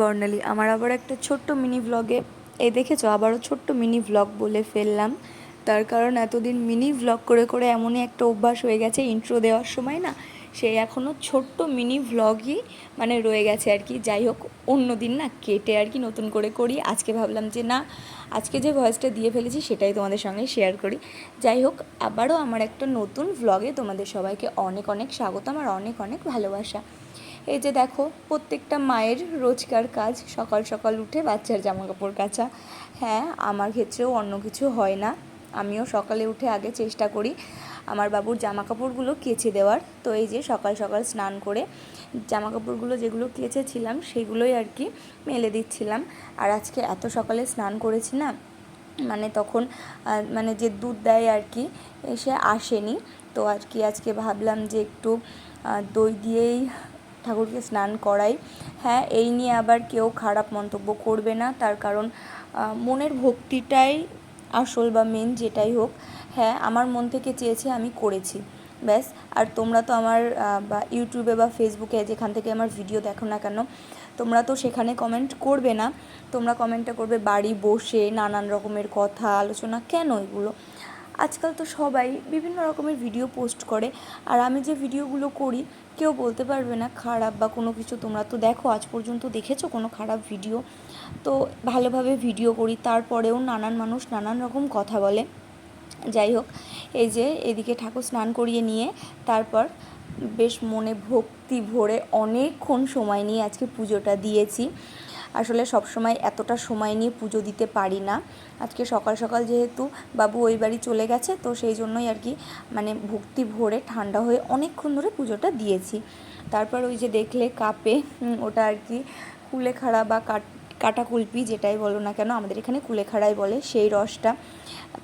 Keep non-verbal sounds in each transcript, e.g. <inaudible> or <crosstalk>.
বর্ণালী। আমার আবার একটা ছোট্ট মিনি ভ্লগে এ দেখেছ? আবারও ছোট্ট মিনি ভ্লগ বলে ফেললাম। তার কারণ এতদিন মিনি ভ্লগ করে করে এমনই একটা অভ্যাস হয়ে গেছে ইন্ট্রো দেওয়ার সময় না। সেই এখনও ছোট্ট মিনি ভ্লগই মানে রয়ে গেছে আর কি। যাই হোক, অন্য দিন না কেটে আর কি নতুন করে করি। আজকে ভাবলাম যে না, আজকে যে ভয়েসটা দিয়ে ফেলেছি সেটাই তোমাদের সঙ্গে শেয়ার করি। যাই হোক, আবারও আমার একটা নতুন ভ্লগে তোমাদের সবাইকে অনেক অনেক স্বাগতম আর অনেক অনেক ভালোবাসা। এই যে দেখো, প্রত্যেকটা মায়ের রোজকার কাজ, সকাল সকাল উঠে বাচ্চার জামা কাপড় কাচা। হ্যাঁ আমার ক্ষেত্রেও অন্য কিছু হয় না। আমিও সকালে উঠে আগে চেষ্টা করি আমার বাবুর জামা কাপড়গুলো কেচে দেওয়ার। তো এই যে সকাল সকাল স্নান করে জামা কাপড়গুলো যেগুলো কেচেছিলাম, সেগুলোই আর কি মেলে দিচ্ছিলাম। আর আজকে এত সকালে স্নান করেছি না মানে তখন মানে যে দুধ দেয় আর কি সে আসেনি। তো আর কি আজকে ভাবলাম যে একটু দই দিয়েই ঠাকুরকে স্নান করাই। হ্যাঁ এই নিয়ে আবার কেউ খারাপ মন্তব্য করবে না। তার কারণ মনের ভক্তিটাই আসল বা মেন যেটাই হোক। হ্যাঁ আমার মন থেকে চেয়েছে আমি করেছি। ব্যাস, আর তোমরা তো আমার বা ইউটিউবে বা ফেসবুকে যেখান থেকে আমার ভিডিও দেখো না কেন, তোমরা তো সেখানে কমেন্ট করবে না। তোমরা কমেন্টটা করবে, বাড়ি বসে, নানান রকমের কথা, আলোচনা, কেন এগুলো? আজকাল তো সবাই বিভিন্ন রকমের ভিডিও পোস্ট করে। আর আমি যে ভিডিওগুলো করি কেউ বলতে পারবে না খারাপ বা কোনো কিছু তোমরা তো দেখো, আজ পর্যন্ত দেখেছ কোনো খারাপ ভিডিও তো ভালোভাবে ভিডিও করি, তারপরেও নানান মানুষ নানান রকম কথা বলে। যাই হোক, এই যে এদিকে ঠাকুর স্নান করিয়ে নিয়ে, তারপর বেশ মনে ভক্তি ভরে অনেকক্ষণ সময় নিয়ে আজকে পুজোটা দিয়েছি। আসলে সব সময় এতটা সময় নিয়ে পুজো দিতে পারি না। আজকে সকাল সকাল যেহেতু বাবু ওই বাড়ি চলে গেছে, তো সেই জন্যই আর কি মানে ভক্তি ভরে ঠান্ডা হয়ে অনেকক্ষণ ধরে পুজোটা দিয়েছি। তারপর ওই যে দেখলে কাপে ওটা আর কি কুলেখাড়া বা কাট কুলপি যেটাই বলো না কেন, আমাদের এখানে কুলেখাড়াই বলে সেই রসটা।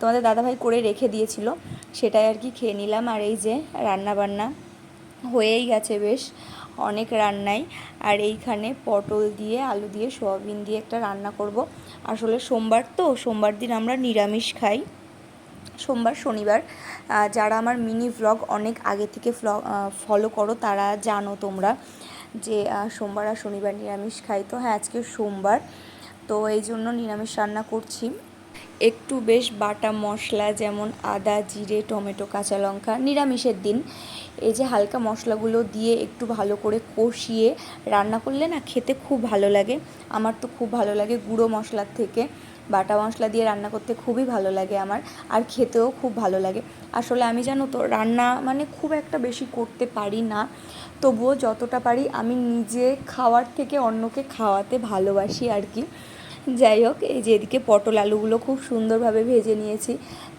তোমাদের দাদাভাই করে রেখে দিয়েছিল, সেটাই আর কি খেয়ে নিলাম। আর এই যে রান্না বান্না হয়েই গেছে বেশ। অনেক রান্নাই। আর এইখানে পটল দিয়ে, আলু দিয়ে, সোয়াবিন দিয়ে একটা রান্না করব। আসলে সোমবার তো, সোমবার দিন আমরা নিরামিষ খাই। সোমবার, শনিবার। যারা আমার মিনি ভ্লগ অনেক আগে থেকে ফলো করো, তারা জানো তোমরা যে সোমবার আর শনিবার নিরামিষ খাই। তো হ্যাঁ আজকে সোমবার। তো এই জন্য নিরামিষ রান্না করছি। একটু বেশ বাটা মশলা, যেমন আদা, জিরে, টমেটো, কাঁচা লঙ্কা, নিরামিষের দিন। এই যে হালকা মশলাগুলো দিয়ে একটু ভালো করে কষিয়ে রান্না করলে না খেতে খুব ভালো লাগে। আমার তো খুব ভালো লাগে গুঁড়ো মশলার থেকে। বাটা মশলা দিয়ে রান্না করতে খুবই ভালো লাগে আমার, আর খেতেও খুব ভালো লাগে। আসলে আমি জানো তো, রান্না মানে খুব একটা বেশি করতে পারি না। তবুও যতটা পারি আমি নিজে খাওয়ার থেকে অন্যকে খাওয়াতে ভালোবাসি আর কি। যাই হোক, এই যে এদিকে পটল আলুগুলো খুব সুন্দরভাবে ভেজে নিয়েছি।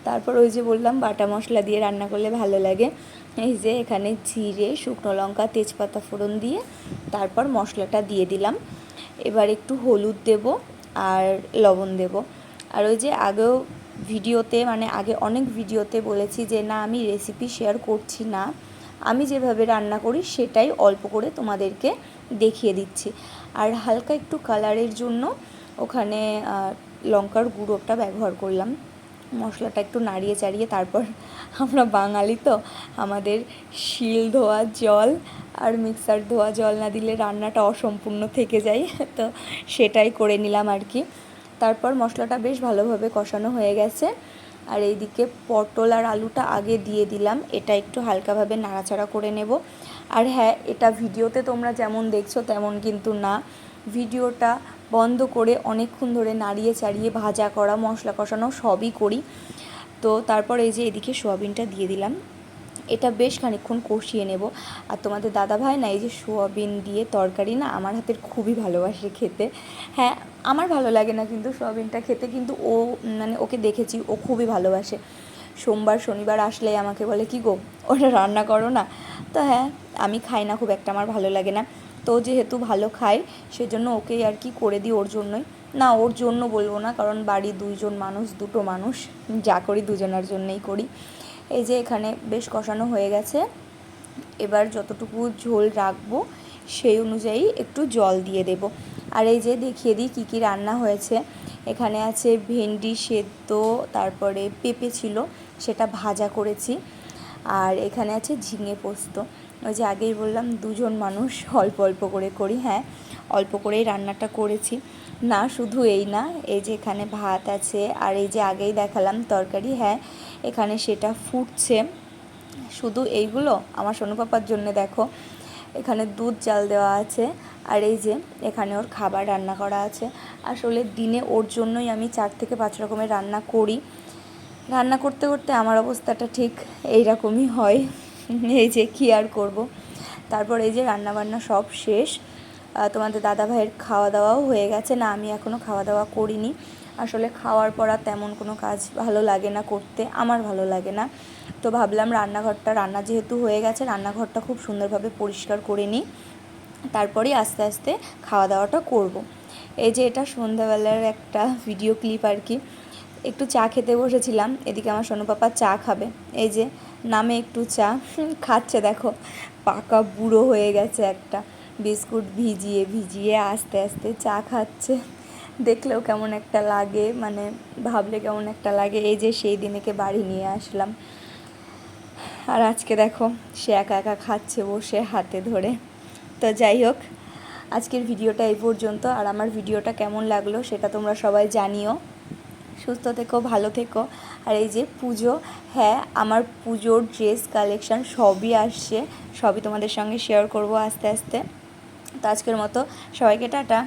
তারপর ওই যে বললাম, বাটা মশলা দিয়ে রান্না করলে ভালো লাগে। এই যে এখানে জিরে, শুকনো লঙ্কা, তেজপাতা ফোড়ন দিয়ে তারপর মশলাটা দিয়ে দিলাম। এবার একটু হলুদ দেব আর লবণ দেব। আর ওই যে আগেও ভিডিওতে মানে আগে অনেক ভিডিওতে বলেছি যে, না, আমি রেসিপি শেয়ার করছি না। আমি যেভাবে রান্না করি, সেটাই অল্প করে তোমাদেরকে দেখিয়ে দিচ্ছি। আর হালকা একটু কালারের জন্য ওখানে লঙ্কার গুঁড়োটা ব্যবহার করলাম। মশলাটা একটু নাড়িয়ে চাড়িয়ে তারপর <laughs> আমরা বাঙালি তো, আমাদের শিল ধোয়া জল আর মিক্সার ধোয়া জল না দিলে রান্নাটা অসম্পূর্ণ থেকে যায়। <laughs> তো সেটাই করে নিলাম আর কি। তারপর মশলাটা বেশ ভালোভাবে কষানো হয়ে গেছে। আর এইদিকে পটল আর আলুটা আগে দিয়ে দিলাম। এটা একটু হালকাভাবে নাড়াচাড়া করে নেব। আর হ্যাঁ এটা ভিডিওতে তোমরা যেমন দেখছ তেমন কিন্তু না। ভিডিওটা বন্ধ করে অনেকক্ষণ ধরে নাড়িয়ে চাড়িয়ে ভাজা করা, মশলা কষানো সবই করি। তো তারপর এই যে এদিকে সোয়াবিনটা দিয়ে দিলাম। এটা বেশ খানিকক্ষণ কষিয়ে নেব। আর তোমাদের দাদা ভাই না, এই যে সোয়াবিন দিয়ে তরকারি না আমার হাতের খুবই ভালোবাসে খেতে। হ্যাঁ আমার ভালো লাগে না কিন্তু সোয়াবিনটা খেতে কিন্তু ও মানে ওকে দেখেছি, ও খুবই ভালোবাসে। সোমবার, শনিবার আসলেই আমাকে বলে, কি গো, ওটা রান্না করো না? তো হ্যাঁ আমি খাই না, খুব একটা আমার ভালো লাগে না। তো যেহেতু ভালো খায়, সেজন্য ওকেই আর কি করে দিই ওর জন্যই। না, ওর জন্য বলব না, কারণ বাড়ি দুইজন মানুষ, দুটো মানুষ, যা করি দুজনের জন্যই করি। এই যে এখানে বেশ কষানো হয়ে গেছে। এবার যতটুকু ঝোল রাখব, সেই অনুযায়ী একটু জল দিয়ে দেব। আর এই যে দেখিয়ে দিই কী কী রান্না হয়েছে। এখানে আছে ভেন্ডি সেদ্ধ, তারপরে পেঁপে ছিল, সেটা ভাজা করেছি। আর এখানে আছে ঝিঙে পোস্ত। ওই যে আগেই বললাম, দুজন মানুষ অল্প অল্প করে করি হ্যাঁ অল্প করেই রান্নাটা করেছি। না, শুধু এই না, এই যে এখানে ভাত আছে, আর এই যে আগেই দেখালাম তরকারি হ্যাঁ এখানে সেটা ফুটছে। শুধু এইগুলো? আমার সোনু পাপার জন্য দেখো, এখানে দুধ জাল দেওয়া আছে, আর এই যে এখানে ওর খাবার রান্না করা আছে। আসলে দিনে ওর জন্যই আমি চার থেকে পাঁচ রকমের রান্না করি। রান্না করতে করতে আমার অবস্থাটা ঠিক এই রকমই হয়। <laughs> এই যে কী আর করব? তারপর এই যে রান্না বান্না সব শেষ। তোমাদের দাদা ভাইয়ের খাওয়া দাওয়াও হয়ে গেছে। না, আমি এখনও খাওয়া দাওয়া করিনি। আসলে খাওয়ার পর আর তেমন কোনো কাজ ভালো লাগে না করতে। আমার ভালো লাগে না। তো ভাবলাম রান্নাঘরটা, রান্না যেহেতু হয়ে গেছে, রান্নাঘরটা খুব সুন্দরভাবে পরিষ্কার করে নিই। তারপরেই আস্তে আস্তে খাওয়া দাওয়াটা করব। এই যে এটা সন্ধ্যাবেলার একটা ভিডিও ক্লিপ আর কি। একটু চা খেতে বসেছিলাম। এদিকে আমার সোনু পাপা চা খাবে। এই যে নামে একটু চা। খাচ্ছে, দেখো, পাকা বুড়ো হয়ে গেছে একটা। বিস্কুট ভিজিয়ে ভিজিয়ে আস্তে আস্তে চা খাচ্ছে। দেখলেও কেমন একটা লাগে মানে ভাবলে কেমন একটা লাগে। এই যে সেই দিনেকে বাড়ি নিয়ে আসলাম। আর আজকে দেখো, সে একা একা খাচ্ছে বসে হাতে ধরে। তো যাই হোক, আজকের ভিডিওটা এই পর্যন্ত। আর আমার ভিডিওটা কেমন লাগল সেটা তোমরা সবাই জানিও। সুস্থ থেকো, ভালো থেকো। আর এই যে পুজো হ্যাঁ আমার পুজোর ড্রেস কালেকশান সবই আসছে, সবই তোমাদের সঙ্গে শেয়ার করব আস্তে আস্তে। তো আজকের মতো সবাইকে টাটা।